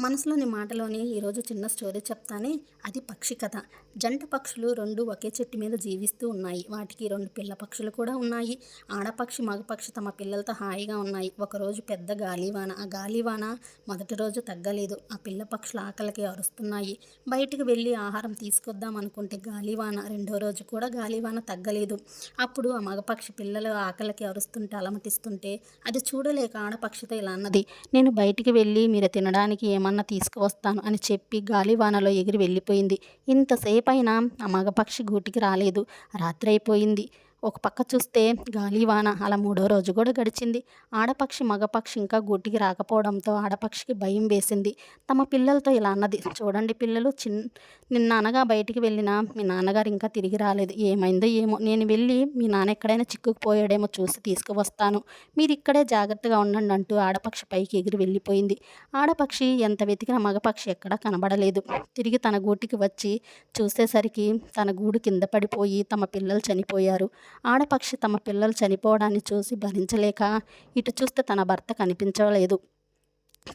మనసులోని మాటలోని ఈరోజు చిన్న స్టోరీ చెప్తానే. అది పక్షి కథ. జంట పక్షులు రెండు ఒకే చెట్టు మీద జీవిస్తూ ఉన్నాయి. వాటికి రెండు పిల్ల పక్షులు కూడా ఉన్నాయి. ఆడపక్షి మగపక్షి తమ పిల్లలతో హాయిగా ఉన్నాయి. ఒకరోజు పెద్ద గాలివాన. ఆ గాలివాన మొదటి రోజు తగ్గలేదు. ఆ పిల్ల పక్షులు ఆకలికి అరుస్తున్నాయి. బయటికి వెళ్ళి ఆహారం తీసుకొద్దాం అనుకుంటే గాలివాన. రెండో రోజు కూడా గాలివాన తగ్గలేదు. అప్పుడు ఆ మగపక్షి పిల్లలు ఆకలికి అరుస్తుంటే అలమటిస్తుంటే అది చూడలేక ఆడపక్షితో ఇలా అన్నది. నేను బయటికి వెళ్ళి మీరు తినడానికి ఏమన్నా తీసుకువస్తాను అని చెప్పి గాలివానలో ఎగిరి వెళ్ళిపోయింది. ఇంతసేపైనా ఆ మగపక్షి గూటికి రాలేదు. రాత్రి అయిపోయింది. ఒక పక్క చూస్తే గాలివాన అలా మూడో రోజు కూడా గడిచింది. ఆడపక్షి మగపక్షి ఇంకా గూటికి రాకపోవడంతో ఆడపక్షికి భయం వేసింది. తమ పిల్లలతో ఇలా అన్నది. చూడండి పిల్లలు చిన్ నిన్న అనగా బయటికి వెళ్ళినా మీ నాన్నగారు ఇంకా తిరిగి రాలేదు. ఏమైందో ఏమో. నేను వెళ్ళి మీ నాన్న ఎక్కడైనా చిక్కుకుపోయాడేమో చూసి తీసుకువస్తాను. మీరు ఇక్కడే జాగ్రత్తగా ఉండండి అంటూ ఆడపక్షి పైకి ఎగిరి వెళ్ళిపోయింది. ఆడపక్షి ఎంత వెతికిన మగపక్షి ఎక్కడా కనబడలేదు. తిరిగి తన గూటికి వచ్చి చూసేసరికి తన గూడు కింద పడిపోయి తమ పిల్లలు చనిపోయారు. ఆడపక్షి తమ పిల్లలు చనిపోవడాన్ని చూసి భరించలేక ఇటు చూస్తే తన భర్త కనిపించలేదు.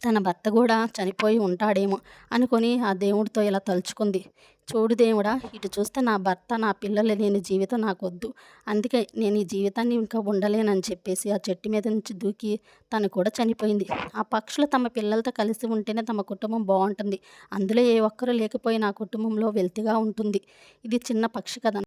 తన భర్త కూడా చనిపోయి ఉంటాడేమో అనుకొని ఆ దేవుడితో ఇలా తలుచుకుంది. చూడు దేవుడా ఇటు చూస్తే నా భర్త నా పిల్లలు లేని జీవితం నాకు వద్దు అందుకే నేను ఈ జీవితాన్ని ఇంకా ఉండలేనని చెప్పేసి ఆ చెట్టు మీద నుంచి దూకి తను కూడా చనిపోయింది. ఆ పక్షులు తమ పిల్లలతో కలిసి ఉంటేనే తమ కుటుంబం బాగుంటుంది. అందులో ఏ ఒక్కరు లేకపోయినా నా కుటుంబంలో వెల్తిగా ఉంటుంది. ఇది చిన్న పక్షి కథ.